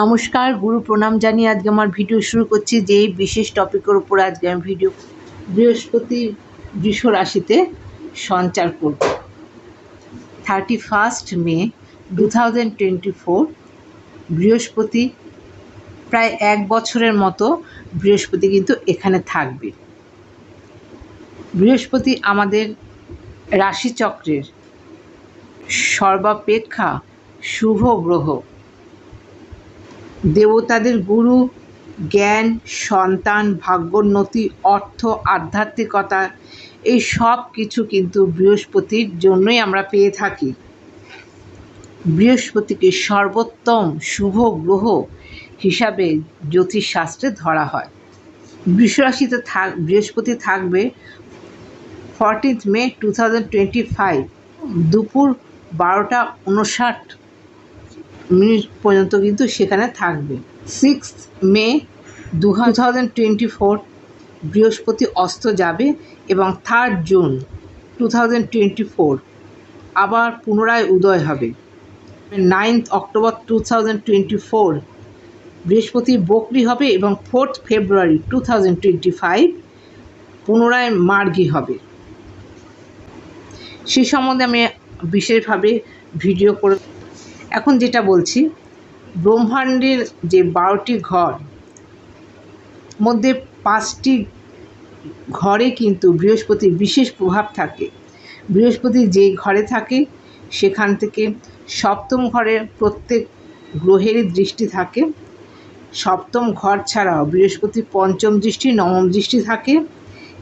নমস্কার, গুরু প্রণাম জানিয়ে আজকে আমার ভিডিও শুরু করছি যে বিশেষ টপিকের উপর আজকে আমি ভিডিও বৃহস্পতি বৃষ রাশিতে সঞ্চার করব। Thirty first May two thousand twenty four বৃহস্পতি প্রায় এক বছরের মতো বৃহস্পতি কিন্তু এখানে থাকবে। বৃহস্পতি আমাদের রাশিচক্রের সর্বাপেক্ষা শুভ গ্রহ। দেবতাদের গুরু, জ্ঞান, সন্তান ভাগ্যোন্নতি অর্থ, আধ্যাত্মিকতা, এই সব কিছু কিন্তু বৃহস্পতির জন্যই আমরা পেয়ে থাকি। বৃহস্পতিকে সর্বোত্তম শুভ গ্রহ হিসাবে জ্যোতিষশাস্ত্রে ধরা হয়। বৃষরাশিতে থাক, বৃহস্পতি থাকবে fourteenth May two thousand twenty five দুপুর বারোটা উনষাট মিনিট পর্যন্ত কিন্তু সেখানে থাকবে। সিক্স মে দু টোয়েন্টি ফোর বৃহস্পতি অস্ত যাবে এবং third June two thousand twenty four আবার পুনরায় উদয় হবে। Ninth October two thousand twenty four বৃহস্পতি বকরি হবে এবং fourth February two thousand twenty five পুনরায় মার্গী হবে। সে সম্বন্ধে আমি বিশেষভাবে ভিডিও করে এখন যেটা বলছি, ব্রহ্মাণ্ডের যে বারোটি ঘর, মধ্যে পাঁচটি ঘরে কিন্তু বৃহস্পতির বিশেষ প্রভাব থাকে। বৃহস্পতি যে ঘরে থাকে, সেখান থেকে সপ্তম ঘরের প্রত্যেক গ্রহেরই দৃষ্টি থাকে। সপ্তম ঘর ছাড়াও বৃহস্পতি পঞ্চম দৃষ্টি, নবম দৃষ্টি থাকে।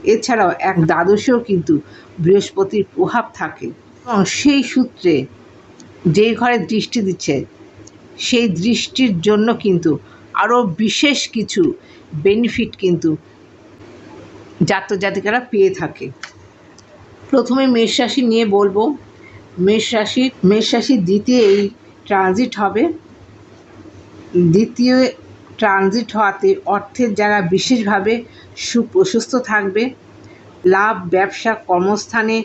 এছাড়াও এক দ্বাদশেও কিন্তু বৃহস্পতির প্রভাব থাকে। এবং সেই সূত্রে যে ঘরে দৃষ্টি দিচ্ছে, সেই দৃষ্টির জন্য কিন্তু আরও বিশেষ কিছু বেনিফিট কিন্তু জাতক জাতিকারা পেয়ে থাকে। প্রথমে মেষ রাশি নিয়ে বলব। মেষ রাশি, মেষ রাশির দ্বিতীয় এই ট্রানজিট হবে। দ্বিতীয় ট্রানজিট হওয়াতে অর্থের যারা বিশেষভাবে সুপ্রশস্ত থাকবে, লাভ, ব্যবসা, কর্মস্থানে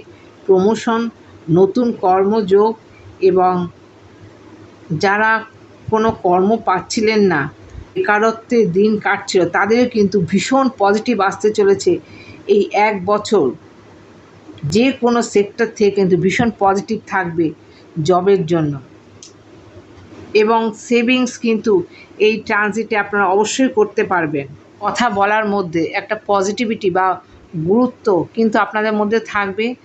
প্রমোশন নতুন কর্মযোগ এবং যারা কোনো কর্ম পাচ্ছিলেন না বেকারত্বে দিন কাটছিল, তাদেরও কিন্তু ভীষণ পজিটিভ আসতে চলেছে এই এক বছর। যে কোনো সেক্টর থেকে কিন্তু ভীষণ পজিটিভ থাকবে জবের জন্য। এবং সেভিংস কিন্তু এই ট্রানজিটে আপনারা অবশ্যই করতে পারবেন। কথা বলার মধ্যে একটা পজিটিভিটি বা গুরুত্ব কিন্তু আপনাদের মধ্যে থাকবে।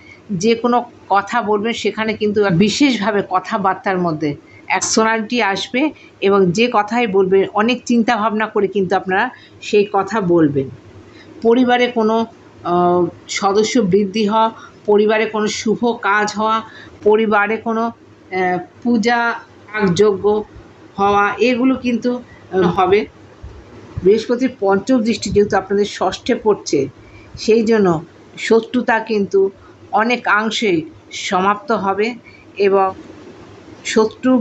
যে কোনো কথা বলবেন সেখানে কিন্তু বিশেষভাবে কথাবার্তার মধ্যে এক অ্যাকশনালিটি আসবে এবং যে কথাই বলবেন অনেক চিন্তা ভাবনা করে কিন্তু আপনারা সেই কথা বলবেন। পরিবারে কোনো সদস্য বৃদ্ধি হওয়া, পরিবারে কোনো শুভ কাজ হওয়া, পরিবারে কোনো পূজা যোগ্য হওয়া, এগুলো কিন্তু হবে। বৃহস্পতির পঞ্চম দৃষ্টি যেহেতু আপনাদের ষষ্ঠে পড়ছে, সেই জন্য শত্রুতা কিন্তু অনেকাংশেই সমাপ্ত হবে এবং শত্রু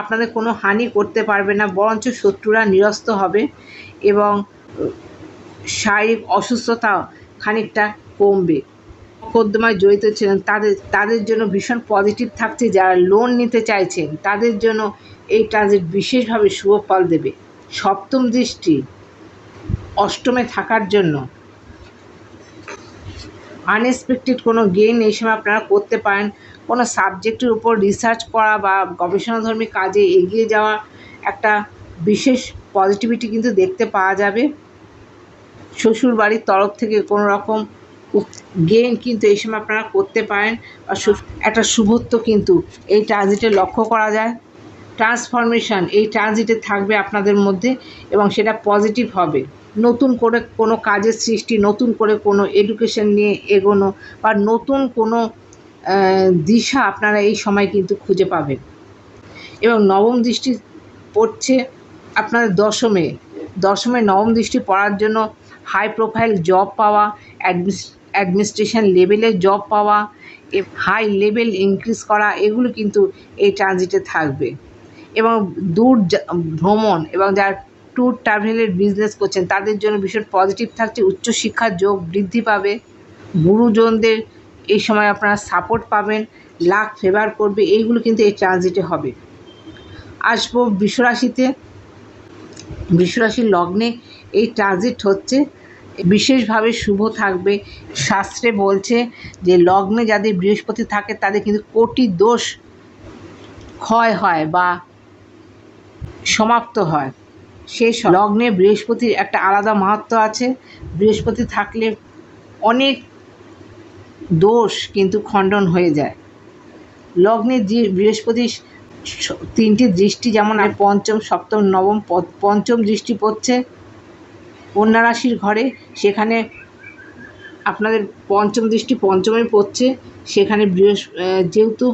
আপনাদের কোনো হানি করতে পারবে না, বরঞ্চ শত্রুরা নিরস্ত হবে এবং শারীরিক অসুস্থতা খানিকটা কমবে। মোকদ্দমায় জড়িত ছিলেন, তাদের তাদের জন্য ভীষণ পজিটিভ থাকছে, যারা লোন নিতে চাইছেন, তাদের জন্য এই ট্রানজিট বিশেষভাবে শুভ ফল দেবে। সপ্তম দৃষ্টি, অষ্টমে থাকার জন্য। আনএক্সপেক্টেড কোনো গেইন এই সময় আপনারা করতে পারেন। কোনো সাবজেক্টের উপর রিসার্চ করা বা গবেষণাধর্মী কাজে এগিয়ে যাওয়া একটা বিশেষ পজিটিভিটি কিন্তু দেখতে পাওয়া যাবে। শ্বশুর বাড়ির তরফ থেকে কোনো রকম গেইন কিন্তু এই সময় আপনারা করতে পারেন বা একটা শুভত্ব কিন্তু এই ট্রানজিটে লক্ষ্য করা যায়। ট্রান্সফরমেশান এই ট্রানজিটে থাকবে আপনাদের মধ্যে এবং সেটা পজিটিভ হবে। নতুন করে কোনো কাজের সৃষ্টি, নতুন করে কোনো এডুকেশন নিয়ে এগোনো বা নতুন কোনো দিশা আপনারা এই সময় কিন্তু খুঁজে পাবেন। এবং নবম দৃষ্টি পড়ছে আপনাদের দশমে। দশমে নবম দৃষ্টি পড়ার জন্য হাই প্রোফাইল জব পাওয়া অ্যাডমিনিস্ট্রেশন লেভেলের জব পাওয়া হাই লেভেল ইনক্রিজ করা, এগুলো কিন্তু এই ট্রানজিটে থাকবে। এবং দূর ভ্রমণ এবং যারা ট্যুর ট্রাভেলের বিজনেস করছেন, তাদের জন্য ভীষণ পজিটিভ থাকছে, উচ্চশিক্ষার যোগ বৃদ্ধি পাবে, গুরুজনদের এই সময় আপনারা সাপোর্ট পাবেন লাক ফেভার করবে, এইগুলো কিন্তু এই ট্রানজিটে হবে। আসব বিশ্বরাশিতে, বিশ্বরাশির লগ্নে এই ট্রানজিট হচ্ছে, বিশেষভাবে শুভ থাকবে, শাস্ত্রে বলছে যে লগ্নে যাদের বৃহস্পতি থাকে তাদের কিন্তু কোটি দোষ ক্ষয় হয় বা সমাপ্ত হয়। সেই লগ্নে বৃহস্পতির একটা আলাদা মাহাত্ম আছে। বৃহস্পতি থাকলে অনেক দোষ কিন্তু খণ্ডন হয়ে যায়। লগ্নে যে বৃহস্পতি তিনটি দৃষ্টি যেমন আর পঞ্চম, সপ্তম, নবম পঞ্চম দৃষ্টি পড়ছে কন্যা রাশির ঘরে। সেখানে আপনাদের পঞ্চম দৃষ্টি পঞ্চমে পড়ছে। সেখানে বৃহস্প যেহেতু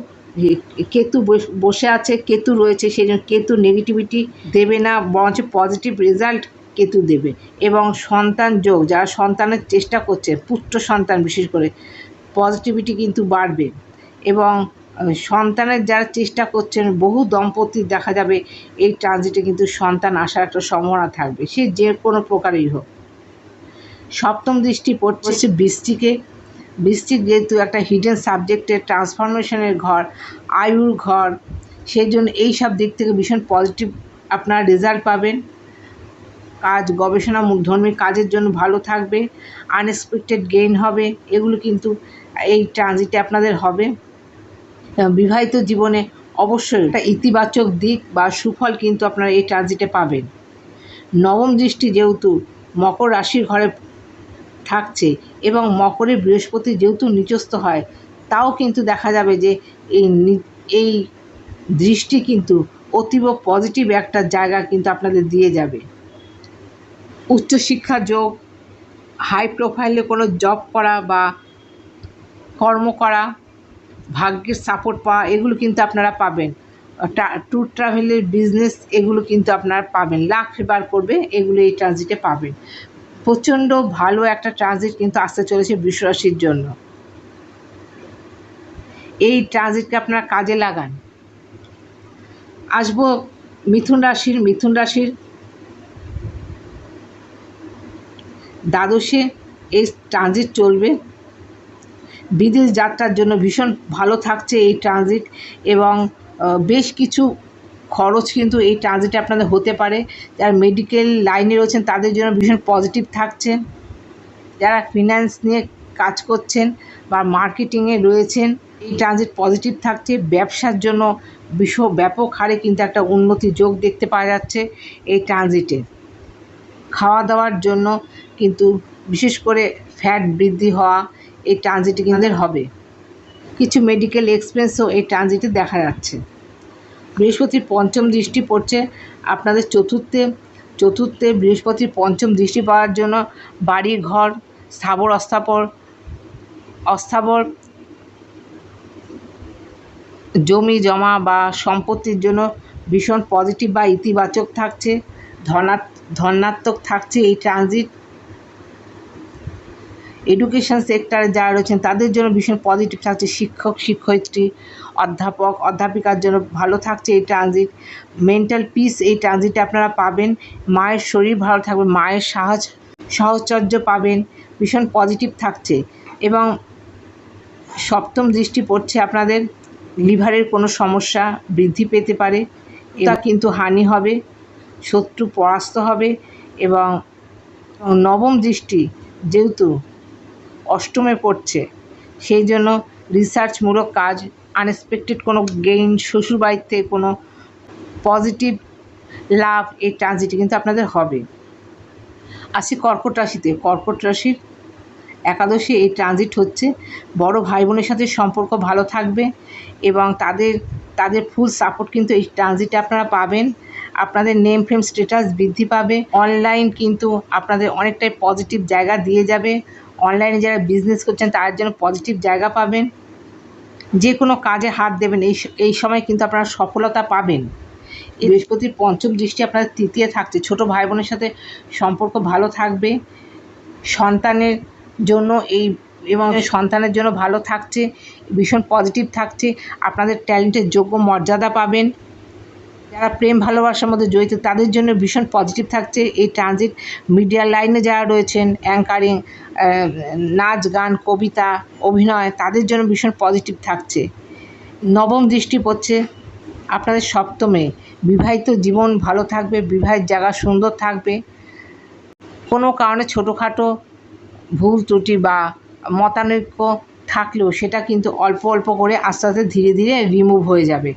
কেতু বস- আছে, কেতু রয়েছে, সেই জন্য কেতু নেগেটিভিটি দেবে না, বরঞ্চ পজিটিভ রেজাল্ট কেতু দেবে। এবং সন্তান যোগ, যারা সন্তানের চেষ্টা করছে পুত্র সন্তান বিশেষ করে পজিটিভিটি কিন্তু বাড়বে। এবং সন্তানের যারা চেষ্টা করছেন, বহু দম্পতি দেখা যাবে, এই ট্রানজিটে কিন্তু সন্তান আসার একটা সম্ভাবনা থাকবে। সে যে কোনো প্রকারেই হোক। সপ্তম দৃষ্টি পড়ছে বৃষ্টিকে। বৃষ্টিক যেহেতু একটা হিডেন সাবজেক্টের ট্রান্সফরমেশনের ঘর, আয়ুর ঘর, সেই জন্য এই সব দিক থেকে ভীষণ পজিটিভ আপনারা রেজাল্ট পাবেন। কাজ, গবেষণা ধর্মী কাজের জন্য ভালো থাকবে আনএক্সপেক্টেড গেইন হবে, এগুলো কিন্তু এই ট্রানজিটে আপনাদের হবে। বিবাহিত জীবনে অবশ্যই একটা ইতিবাচক দিক বা সুফল কিন্তু আপনারা এই ট্রানজিটে পাবেন। নবম দৃষ্টি যেহেতু মকর রাশির ঘরে থাকছে এবং মকরে বৃহস্পতি যেহেতু নিচস্থ হয়, তাও কিন্তু দেখা যাবে যে এই এই দৃষ্টি কিন্তু অতীব পজিটিভ একটা জায়গা কিন্তু আপনাদের দিয়ে যাবে। উচ্চশিক্ষা যোগ হাই প্রোফাইলে কোনো জব করা বা কর্ম করা, ভাগ্যের সাপোর্ট পাওয়া, এগুলো কিন্তু আপনারা পাবেন। ট্যুর ট্রাভেলের বিজনেস এগুলো কিন্তু আপনারা পাবেন। লাখ বার করবে এগুলো এই ট্রানজিটে পাবেন। প্রচণ্ড ভালো একটা ট্রানজিট কিন্তু আসতে চলেছে বৃষরাশির জন্য। এই ট্রানজিটকে আপনারা কাজে লাগান। আসব মিথুন রাশির মিথুন রাশির দ্বাদশে এই ট্রানজিট চলবে। বিদেশ যাত্রার জন্য ভীষণ ভালো থাকছে এই ট্রানজিট এবং বেশ কিছু খরচ কিন্তু এই ট্রানজিটে আপনাদের হতে পারে। যারা মেডিকেল লাইনে রয়েছেন, তাদের জন্য ভীষণ পজিটিভ থাকছে যারা ফিনান্স নিয়ে কাজ করছেন বা মার্কেটিংয়ে রয়েছেন, এই ট্রানজিট পজিটিভ থাকছে। ব্যবসার জন্য বিশ্ব ব্যাপক হারে কিন্তু একটা উন্নতি যোগ দেখতে পাওয়া যাচ্ছে এই ট্রানজিটে খাওয়া দাওয়ার জন্য কিন্তু বিশেষ করে ফ্যাট বৃদ্ধি হওয়া এই ট্রানজিটে কিন্তু হবে। কিছু মেডিকেল এক্সপেন্সও এই ট্রানজিটে দেখা যাচ্ছে। বৃহস্পতির পঞ্চম দৃষ্টি পড়ছে আপনাদের চতুর্থে চতুর্থে বৃহস্পতির পঞ্চম দৃষ্টি পাওয়ার জন্য বাড়ি, ঘর, স্থাবর, অস্থাবর অস্থাবর, জমি, জমা বা সম্পত্তির জন্য ভীষণ পজিটিভ বা ইতিবাচক থাকছে, ধনাত, ধনাত্মক থাকছে এই ট্রানজিট এডুকেশন সেক্টরে যারা রয়েছেন তাদের জন্য ভীষণ পজিটিভ থাকছে। শিক্ষক শিক্ষয়িত্রী অধ্যাপক অধ্যাপিকার জন্য ভালো থাকছে এই ট্রানজিট মেন্টাল পিস এই ট্রানজিটে আপনারা পাবেন। মায়ের শরীর ভালো থাকবে মায়ের সাহস সাহচর্য পাবেন। ভীষণ পজিটিভ থাকছে। এবং সপ্তম দৃষ্টি পড়ছে আপনাদের লিভারের কোনো সমস্যা বৃদ্ধি পেতে পারে। এটা কিন্তু হানি হবে শত্রু পরাস্ত হবে। এবং নবম দৃষ্টি যেহেতু অষ্টমে পড়ছে। সেই জন্য রিসার্চমূলক কাজ আনএক্সপেক্টেড কোনো গেইন শ্বশুরবাড়ির থেকে কোনো পজিটিভ লাভ এই ট্রানজিটে কিন্তু আপনাদের হবে। আসি কর্কট রাশিতে। কর্কট রাশির একাদশী এই ট্রানজিট হচ্ছে। বড় ভাই বোনের সাথে সম্পর্ক ভালো থাকবে এবং তাদের তাদের ফুল সাপোর্ট কিন্তু এই ট্রানজিটে আপনারা পাবেন। আপনাদের নেম ফেম স্ট্যাটাস বৃদ্ধি পাবে। অনলাইন কিন্তু আপনাদের অনেকটাই পজিটিভ জায়গা দিয়ে যাবে। অনলাইনে যারা বিজনেস করছেন তার জন্য পজিটিভ জায়গা পাবেন। যে কোনো কাজে হাত দেবেন। এই এই সময় কিন্তু আপনারা সফলতা পাবেন। এই বৃহস্পতির পঞ্চম দৃষ্টি আপনাদের তৃতীয় থাকছে। ছোট ভাই বোনের সাথে সম্পর্ক ভালো থাকবে। সন্তানের জন্য এই এবং সন্তানের জন্য ভালো থাকছে। ভীষণ পজিটিভ থাকছে। আপনাদের ট্যালেন্টের যোগ্য মর্যাদা পাবেন। যারা প্রেম, ভালোবাসার মধ্যে জড়িত, তাদের জন্য ভীষণ পজিটিভ থাকছে এই ট্রানজিট মিডিয়া লাইনে যারা রয়েছেন অ্যাঙ্কারিং নাচ, গান, কবিতা, অভিনয়, তাদের জন্য ভীষণ পজিটিভ থাকছে। নবম দৃষ্টি পড়ছে আপনাদের সপ্তমে। বিবাহিত জীবন ভালো থাকবে, বিবাহের জায়গা সুন্দর থাকবে। কোনো কারণে ছোটোখাটো ভুল, ত্রুটি বা মতানৈক্য থাকলেও সেটা কিন্তু অল্প অল্প করে আস্তে আস্তে ধীরে ধীরে রিমুভ হয়ে যাবে।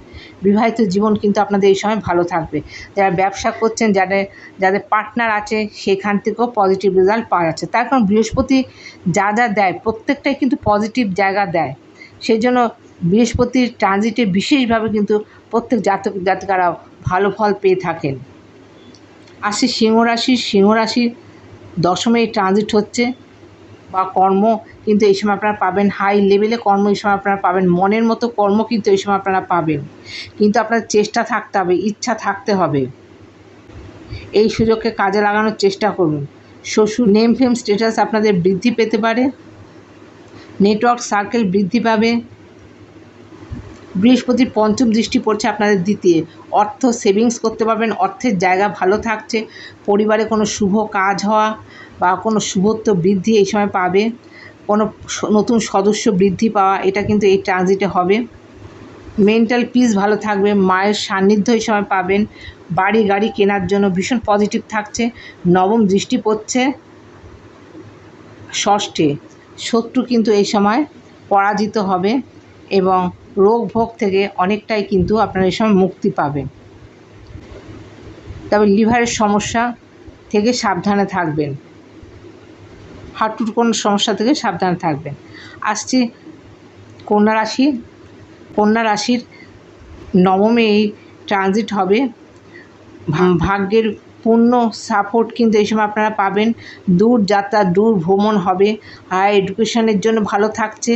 বিবাহিত জীবন কিন্তু আপনাদের এই সময় ভালো থাকবে। যারা ব্যবসা করছেন, যাদের যাদের পার্টনার আছে, সেখান থেকেও পজিটিভ রেজাল্ট পাওয়া যাচ্ছে। তার কারণ বৃহস্পতি যা যা দেয়, প্রত্যেকটাই কিন্তু পজিটিভ জায়গা দেয়। সেই জন্য বৃহস্পতির ট্রানজিটে বিশেষভাবে কিন্তু প্রত্যেক জাতক জাতিকারা ভালো ফল পেয়ে থাকেন। আসে সিংহ রাশি। সিংহ রাশির দশমে এই ট্রানজিট হচ্ছে। বা কর্ম কিন্তু এই সময় আপনারা পাবেন হাই লেভেলে কর্ম, এই সময় আপনারা পাবেন মনের মতো কর্ম কিন্তু এই সময় আপনারা পাবেন। কিন্তু আপনার চেষ্টা থাকতে হবে, ইচ্ছা থাকতে হবে। এই সুযোগকে কাজে লাগানোর চেষ্টা করুন। শ্বশুর নেম ফেম স্ট্যাটাস আপনাদের বৃদ্ধি পেতে পারে। নেটওয়ার্ক সার্কেল বৃদ্ধি পাবে। বৃহস্পতির পঞ্চম দৃষ্টি পড়ছে আপনাদের দ্বিতীয়। অর্থ সেভিংস করতে পারবেন, অর্থের জায়গা ভালো থাকছে, পরিবারে কোনো শুভ কাজ হওয়া বা কোনো শুভত্ব বৃদ্ধি এই সময় পাবে, কোনো নতুন সদস্য বৃদ্ধি পাওয়া, এটা কিন্তু এই ট্রানজিটে হবে। মেন্টাল পিস ভালো থাকবে, মায়ের সান্নিধ্য এই সময় পাবেন, বাড়ি গাড়ি কেনার জন্য ভীষণ পজিটিভ থাকছে, নবম দৃষ্টি পড়ছে, ষষ্ঠে, শত্রু কিন্তু এই সময় পরাজিত হবে এবং রোগ ভোগ থেকে অনেকটাই কিন্তু আপনারা এই সময় মুক্তি পাবেন। তবে লিভারের সমস্যা থেকে সাবধানে থাকবেন। হাঁটুর কোনো সমস্যা থেকে সাবধানে থাকবেন। আসছি কন্যা রাশি। কন্যা রাশির নবমে এই ট্রানজিট হবে। ভাগ্যের পূর্ণ সাপোর্ট কিন্তু এই সময় আপনারা পাবেন। দূর যাত্রা, দূর ভ্রমণ হবে। হায়ার এডুকেশনের জন্য ভালো থাকছে।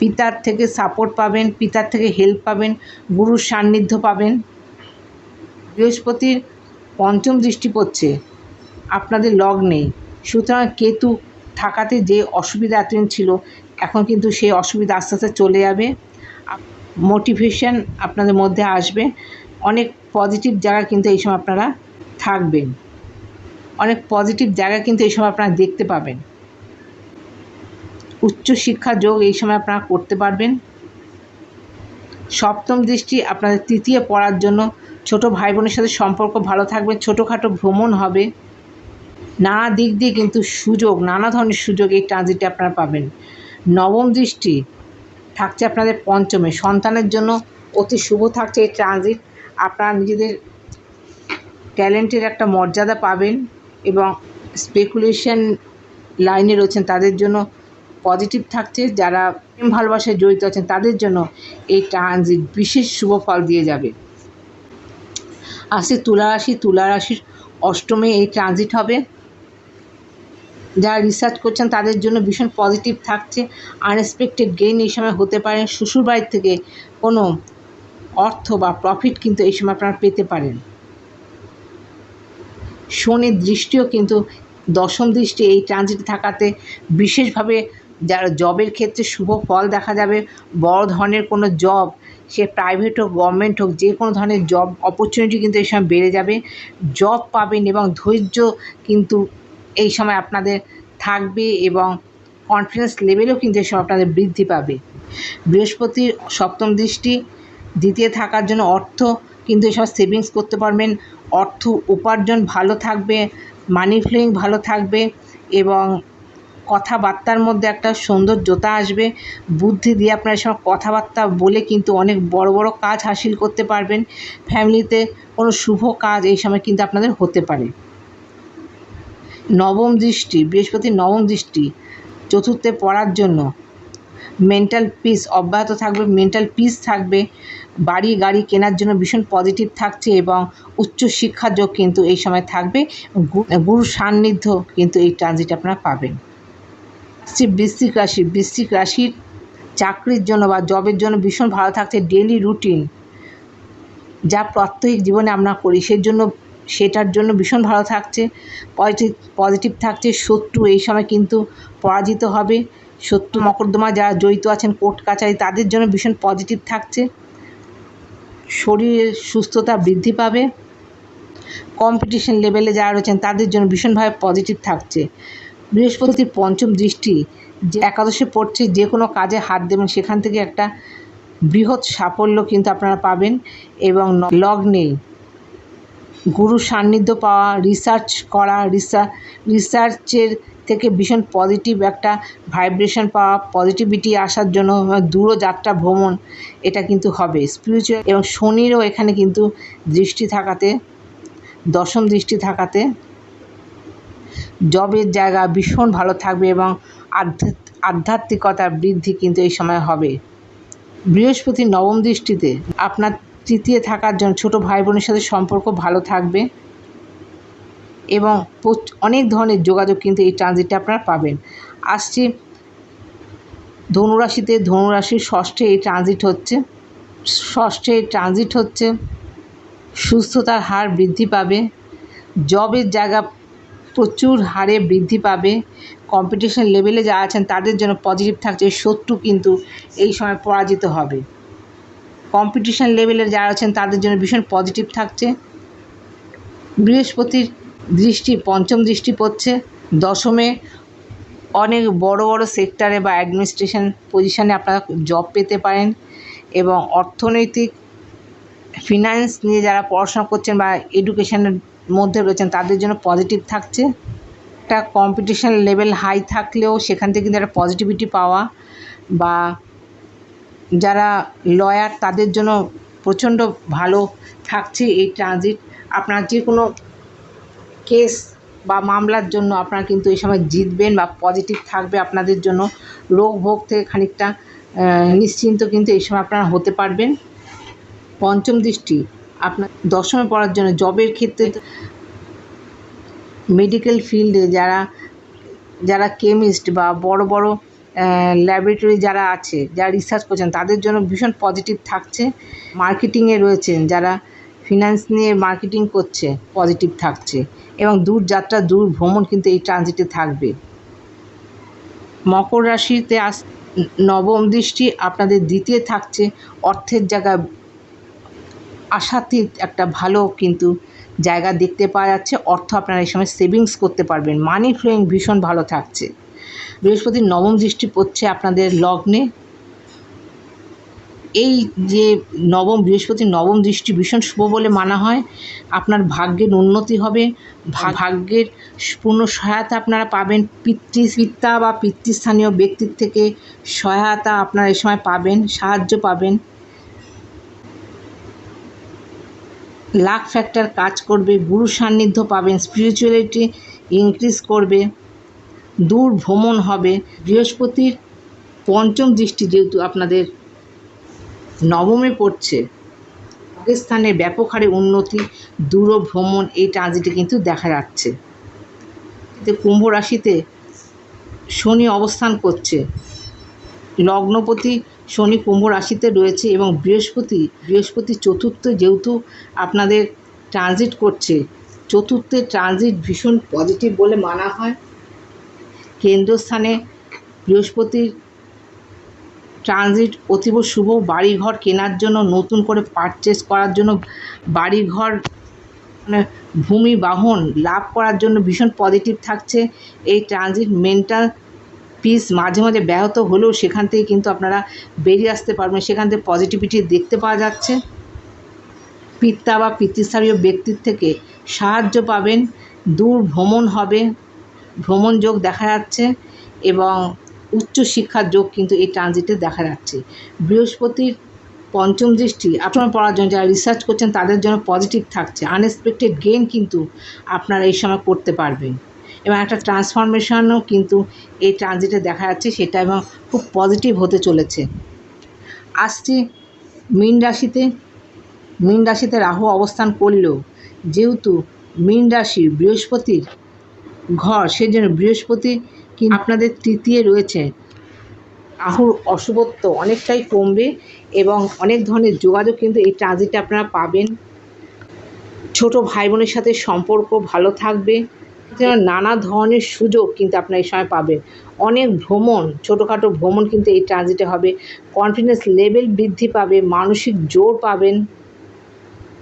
পিতার থেকে সাপোর্ট পাবেন, পিতার থেকে হেল্প পাবেন, গুরুর সান্নিধ্য পাবেন। বৃহস্পতির পঞ্চম দৃষ্টি পড়ছে, আপনাদের লগ্নে। সুতরাং কেতু থাকাতে যে অসুবিধা এতদিন ছিল, এখন কিন্তু সেই অসুবিধা আস্তে আস্তে চলে যাবে। মোটিভেশন আপনাদের মধ্যে আসবে। অনেক পজিটিভ জায়গা কিন্তু এই সময় আপনারা থাকবেন। অনেক পজিটিভ জায়গা কিন্তু এই সময় আপনারা দেখতে পাবেন। উচ্চশিক্ষা যোগ এই সময় আপনারা করতে পারবেন। সপ্তম দৃষ্টি, আপনাদের তৃতীয় পড়ার জন্য ছোট ভাই বোনের সাথে সম্পর্ক ভালো থাকবে, ছোটোখাটো ভ্রমণ হবে। নানা দিক দিয়ে কিন্তু সুযোগ, নানা ধরনের সুযোগ এই ট্রানজিটে আপনারা পাবেন। নবম দৃষ্টি, থাকছে আপনাদের পঞ্চমে, সন্তানের জন্য অতি শুভ থাকছে এই ট্রানজিট আপনারা নিজেদের ট্যালেন্টের একটা মর্যাদা পাবেন এবং স্পেকুলেশন লাইনে রয়েছেন তাদের জন্য পজিটিভ থাকছে, যারা প্রেম ভালোবাসায় জড়িত আছেন, তাদের জন্য এই ট্রানজিট বিশেষ শুভ ফল দিয়ে যাবে। আসে তুলা রাশি তুলা রাশির অষ্টমে এই ট্রানজিট হবে। যারা রিসার্চ করছেন, তাদের জন্য ভীষণ পজিটিভ থাকছে। আনএক্সপেক্টেড গেইন এই সময় হতে পারে। শ্বশুরবাড়ির থেকে কোনো অর্থ বা প্রফিট কিন্তু এই সময় আপনারা পেতে পারেন। শনির দৃষ্টিও কিন্তু দশম দৃষ্টি এই ট্রানজিট থাকাতে বিশেষভাবে যারা জবের ক্ষেত্রে শুভ ফল দেখা যাবে, বড় ধরনের কোনো জব সে প্রাইভেট হোক গভর্নমেন্ট হোক, যে কোনো ধরনের জব অপরচুনিটি কিন্তু এই সময় বেড়ে যাবে। জব পাবেন এবং ধৈর্য কিন্তু এই সময় আপনাদের থাকবে এবং কনফিডেন্স লেভেলও কিন্তু এই সময় আপনাদের বৃদ্ধি পাবে। বৃহস্পতির সপ্তম দৃষ্টি, দ্বিতীয় থাকার জন্য অর্থ কিন্তু এসব সেভিংস করতে পারবেন। অর্থ উপার্জন ভালো থাকবে মানি ফ্লোয়িং ভালো থাকবে এবং কথাবার্তার মধ্যে একটা সৌন্দর্যতা আসবে। বুদ্ধি দিয়ে আপনারা এসব কথাবার্তা বলে কিন্তু অনেক বড় বড় কাজ হাসিল করতে পারবেন। ফ্যামিলিতে কোনো শুভ কাজ এই সময় কিন্তু আপনাদের হতে পারে। নবম দৃষ্টি, বৃহস্পতি নবম দৃষ্টি, চতুর্থে পড়ার জন্য। মেন্টাল পিস অব্যাহত থাকবে মেন্টাল পিস থাকবে। বাড়ি, গাড়ি কেনার জন্য ভীষণ পজিটিভ থাকছে এবং উচ্চ শিক্ষার যোগ কিন্তু এই সময় থাকবে। গুরু সান্নিধ্য কিন্তু এই ট্রানজিট আপনারা পাবেন। আসছে বৃশ্চিক রাশি, বৃশ্চিক রাশির চাকরির জন্য বা জবের জন্য ভীষণ ভালো থাকছে ডেলি রুটিন যা প্রাত্যহিক জীবনে আমরা করি সেই জন্য সেটার জন্য ভীষণ ভালো থাকছে পজিটিভ পজিটিভ থাকছে, শত্রু এই সময় কিন্তু পরাজিত হবে। শত্রু মকদ্দমা যারা জড়িত আছেন, কোর্ট কাছারি, তাদের জন্য ভীষণ পজিটিভ থাকছে। শরীরের সুস্থতা বৃদ্ধি পাবে। কম্পিটিশন লেভেলে যারা রয়েছেন, তাদের জন্য ভীষণভাবে পজিটিভ থাকছে। বৃহস্পতির পঞ্চম দৃষ্টি, যে একাদশে পড়ছে যে কোনো কাজে হাত দেবেন। সেখান থেকে একটা বৃহৎ সাফল্য কিন্তু আপনারা পাবেন এবং লগ্নে গুরু সান্নিধ্য পাওয়া রিসার্চ করা রিসার্চ রিসার্চের থেকে ভীষণ পজিটিভ একটা ভাইব্রেশন পাওয়া পজিটিভিটি আসার জন্য দূরযাত্রা ভ্রমণ এটা কিন্তু হবে। স্পিরিচুয়াল এবং শনিরও এখানে কিন্তু দৃষ্টি থাকাতে, দশম দৃষ্টি থাকাতে জবের জায়গা ভীষণ ভালো থাকবে এবং আধ্যাত্ম- আধ্যাত্মিকতার বৃদ্ধি কিন্তু এই সময় হবে। বৃহস্পতি নবম দৃষ্টিতে আপনার তৃতীয় থাকার জন্য ছোট ভাই বোনের সাথে সম্পর্ক ভালো থাকবে এবং অনেক ধরনের যোগাযোগ কিন্তু এই ট্রানজিটে আপনারা পাবেন। আসছি ধনুরাশিতে, ধনুরাশির ষষ্ঠে এই ট্রানজিট হচ্ছে। ষষ্ঠে এই ট্রানজিট হচ্ছে, সুস্থতার হার বৃদ্ধি পাবে। জবের জায়গা প্রচুর হারে বৃদ্ধি পাবে। কম্পিটিশন লেভেলে যারা আছেন, তাদের জন্য পজিটিভ থাকছে শত্রু কিন্তু এই সময় পরাজিত হবে। কম্পিটিশন লেভেলে যারা আছেন, তাদের জন্য ভীষণ পজিটিভ থাকছে। বৃহস্পতির দৃষ্টি পঞ্চম দৃষ্টি পড়ছে। দশমে অনেক বড় বড় সেক্টরে বা অ্যাডমিনিস্ট্রেশন পজিশনে আপনারা জব পেতে পারেন এবং অর্থনৈতিক ফিনান্স নিয়ে যারা পড়াশোনা করছেন বা এডুকেশনের মধ্যে রয়েছেন, তাদের জন্য পজিটিভ থাকছে। একটা কম্পিটিশান লেভেল হাই থাকলেও সেখান থেকে কিন্তু একটা পজিটিভিটি পাওয়া বা যারা লয়ার তাদের জন্য প্রচণ্ড ভালো থাকছে এই ট্রানজিট আপনার যে কোনো কেস বা মামলার জন্য আপনারা কিন্তু এই সময় জিতবেন বা পজিটিভ থাকবে আপনাদের জন্য। রোগ ভোগ থেকে খানিকটা নিশ্চিন্ত কিন্তু এই সময় আপনারা হতে পারবেন। পঞ্চম দৃষ্টি আপনার দশমে পড়ার জন্য জবের ক্ষেত্রে মেডিকেল ফিল্ডে যারা যারা কেমিস্ট বা বড় বড় ল্যাবরেটরি যারা আছে, যারা রিসার্চ করছেন, তাদের জন্য ভীষণ পজিটিভ থাকছে। মার্কেটিংয়ে রয়েছেন যারা ফিনান্স নিয়ে মার্কেটিং করছে পজিটিভ থাকছে। এবং দূর যাত্রা, দূর ভ্রমণ কিন্তু এই ট্রানজিটে থাকবে। মকর রাশিতে আস, নবম দৃষ্টি আপনাদের দ্বিতীয় থাকছে, অর্থের জায়গায় আশাতীত একটা ভালো কিন্তু জায়গা দেখতে পাওয়া যাচ্ছে। অর্থ আপনারা এই সময় সেভিংস করতে পারবেন। মানি ফ্লোয়িং ভীষণ ভালো থাকছে। বৃহস্পতির নবম দৃষ্টি পড়ছে আপনাদের লগ্নে। এই যে নবম বৃহস্পতির নবম দৃষ্টি ভীষণ শুভ বলে মানা হয়। আপনার ভাগ্যের উন্নতি হবে। ভাগ্যের পূর্ণ সহায়তা আপনারা পাবেন। পিতৃ পিতা বা পিতৃস্থানীয় ব্যক্তির থেকে সহায়তা আপনারা এই সময় পাবেন সাহায্য পাবেন। লাক ফ্যাক্টর কাজ করবে গুরু সান্নিধ্য পাবেন স্পিরিচুয়ালিটি ইনক্রিজ করবে, দূর ভ্রমণ হবে। বৃহস্পতির পঞ্চম দৃষ্টি যেহেতু আপনাদের নবমে পড়ছে পাকিস্তানের ব্যাপক হারে উন্নতি, দূর ভ্রমণ, এই ট্রানজিটে কিন্তু দেখা যাচ্ছে। এতে কুম্ভ রাশিতে শনি অবস্থান করছে। লগ্নপতি শনি কুম্ভ রাশিতে রয়েছে এবং বৃহস্পতি বৃহস্পতি চতুর্থ যেহেতু আপনাদের ট্রানজিট করছে, চতুর্থে ট্রানজিট ভীষণ পজিটিভ বলে মানা হয়। কেন্দ্রস্থানে বৃহস্পতির ট্রানজিট অতীব শুভ, বাড়িঘর কেনার জন্য, নতুন করে পারচেস করার জন্য, বাড়িঘর মানে ভূমি, বাহন লাভ করার জন্য ভীষণ পজিটিভ থাকছে। এই ট্রানজিট মেন্টাল পিস মাঝে মাঝে ব্যাহত হলেও সেখান থেকে কিন্তু আপনারা বেরিয়ে আসতে পারবেন। সেখান থেকে পজিটিভিটি দেখতে পাওয়া যাচ্ছে। পিতা বা পিতৃস্থানীয় ব্যক্তির থেকে সাহায্য পাবেন, দূর ভ্রমণ হবে, ভ্রমণ যোগ দেখা যাচ্ছে এবং উচ্চ শিক্ষার যোগ কিন্তু এই ট্রানজিটে দেখা যাচ্ছে। বৃহস্পতির পঞ্চম দৃষ্টি আপনার পড়ার জন্য যারা রিসার্চ করছেন তাদের জন্য পজিটিভ থাকছে। আনএক্সপেক্টেড গেন কিন্তু আপনারা এই সময় করতে পারবেন। এবং একটা ট্রান্সফরমেশনও কিন্তু এই ট্রানজিটে দেখা যাচ্ছে, সেটা এবং খুব পজিটিভ হতে চলেছে। আসছি মীন রাশিতে মীন রাশিতে রাহু অবস্থান করলেও, যেহেতু মীন রাশি বৃহস্পতির ঘর, সেজন্য বৃহস্পতি কি আপনাদের তৃতীয় রয়েছে। রাহুর অশুভত্ব অনেকটাই কমবে এবং অনেক ধরনের যোগাযোগ কিন্তু এই ট্রানজিটে আপনারা পাবেন। ছোট ভাই বোনের সাথে সম্পর্ক ভালো থাকবে। নানা ধরনের সুযোগ কিন্তু আপনারা এই সময় পাবেন। অনেক ভ্রমণ, ছোটোখাটো ভ্রমণ কিন্তু এই ট্রানজিটে হবে। কনফিডেন্স লেভেল বৃদ্ধি পাবে, মানসিক জোর পাবেন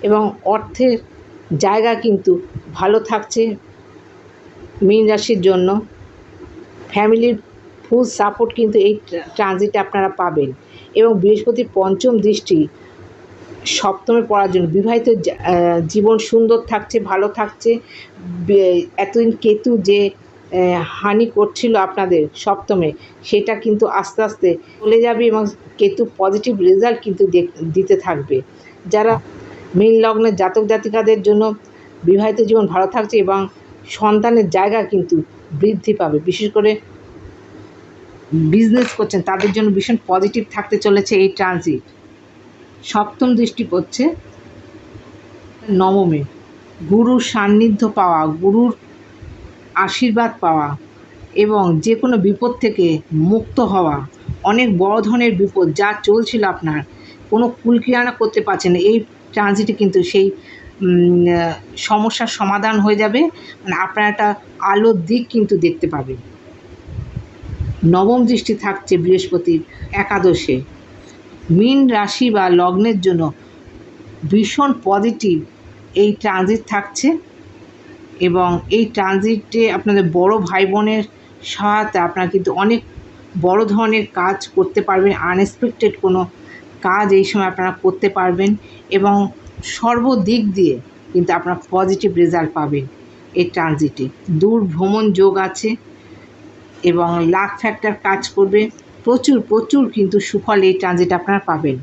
এবং অর্থের জায়গা কিন্তু ভালো থাকছে মীন রাশির জন্য। ফ্যামিলির ফুল সাপোর্ট কিন্তু এই ট্রানজিটে আপনারা পাবেন। এবং বৃহস্পতির পঞ্চম দৃষ্টি সপ্তমে পড়ার জন্য। বিবাহিত জীবন সুন্দর থাকছে, ভালো থাকছে। এতদিন কেতু যে হানি করছিল আপনাদের সপ্তমে, সেটা কিন্তু আস্তে আস্তে চলে যাবে এবং কেতু পজিটিভ রেজাল্ট কিন্তু দিতে থাকবে। যারা মীন লগ্নের জাতক জাতিকাদের জন্য বিবাহিত জীবন ভালো থাকছে এবং সন্তানের জায়গা কিন্তু বৃদ্ধি পাবে, বিশেষ করে বিজনেস করছেন, তাদের জন্য ভীষণ পজিটিভ থাকতে চলেছে এই ট্রানজিট সপ্তম দৃষ্টি পড়ছে নবমে। গুরুর সান্নিধ্য পাওয়া, গুরুর আশীর্বাদ পাওয়া এবং যে কোনো বিপদ থেকে মুক্ত হওয়া, অনেক বড় ধরনের বিপদ যা চলছিল আপনার, কোনো কুলকিরানা করতে পারছেন এই ট্রানজিটে কিন্তু সেই সমস্যার সমাধান হয়ে যাবে। মানে আপনার একটা আলোর দিক কিন্তু দেখতে পাবেন নবম দৃষ্টি থাকছে বৃহস্পতির একাদশে। মীন রাশি বা লগ্নের জন্য ভীষণ পজিটিভ এই ট্রানজিট থাকছে এবং এই ট্রানজিটে আপনাদের বড় ভাই বোনের সহায়তা আপনারা কিন্তু অনেক বড় ধরনের কাজ করতে পারবেন আনএক্সপেক্টেড কোনো কাজ এই সময় আপনারা করতে পারবেন এবং সর্বদিক দিয়ে কিন্তু আপনারা পজিটিভ রেজাল্ট পাবেন এই ট্রানজিটে দূর ভ্রমণ যোগ আছে এবং লাক ফ্যাক্টর কাজ করবে। প্রচুর প্রচুর কিন্তু সুফল এই ট্রানজিট আপনারা পাবেন।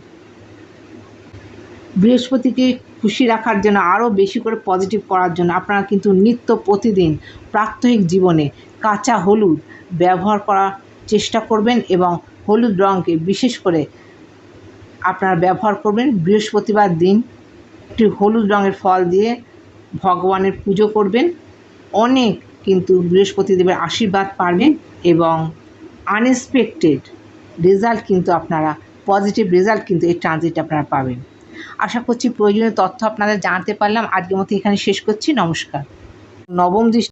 বৃহস্পতিকে খুশি রাখার জন্য, আরও বেশি করে পজিটিভ করার জন্য আপনারা কিন্তু নিত্য প্রতিদিন প্রাত্যহিক জীবনে কাঁচা হলুদ ব্যবহার করার চেষ্টা করবেন এবং হলুদ রঙকে বিশেষ করে আপনারা ব্যবহার করবেন। বৃহস্পতিবার দিন একটি হলুদ রঙের ফল দিয়ে ভগবানের পুজো করবেন। অনেক কিন্তু বৃহস্পতি দেবের আশীর্বাদ পাবেন এবং আনএক্সপেক্টেড রেজাল্ট কিন্তু আপনারা পজিটিভ রেজাল্ট কিন্তু এই ট্রানজিট আপনারা পাবেন। আশা করছি প্রয়োজনীয় তথ্য আপনাদের জানতে পারলাম। আজকের মতো এখানে শেষ করছি। নমস্কার। নবম দৃষ্টি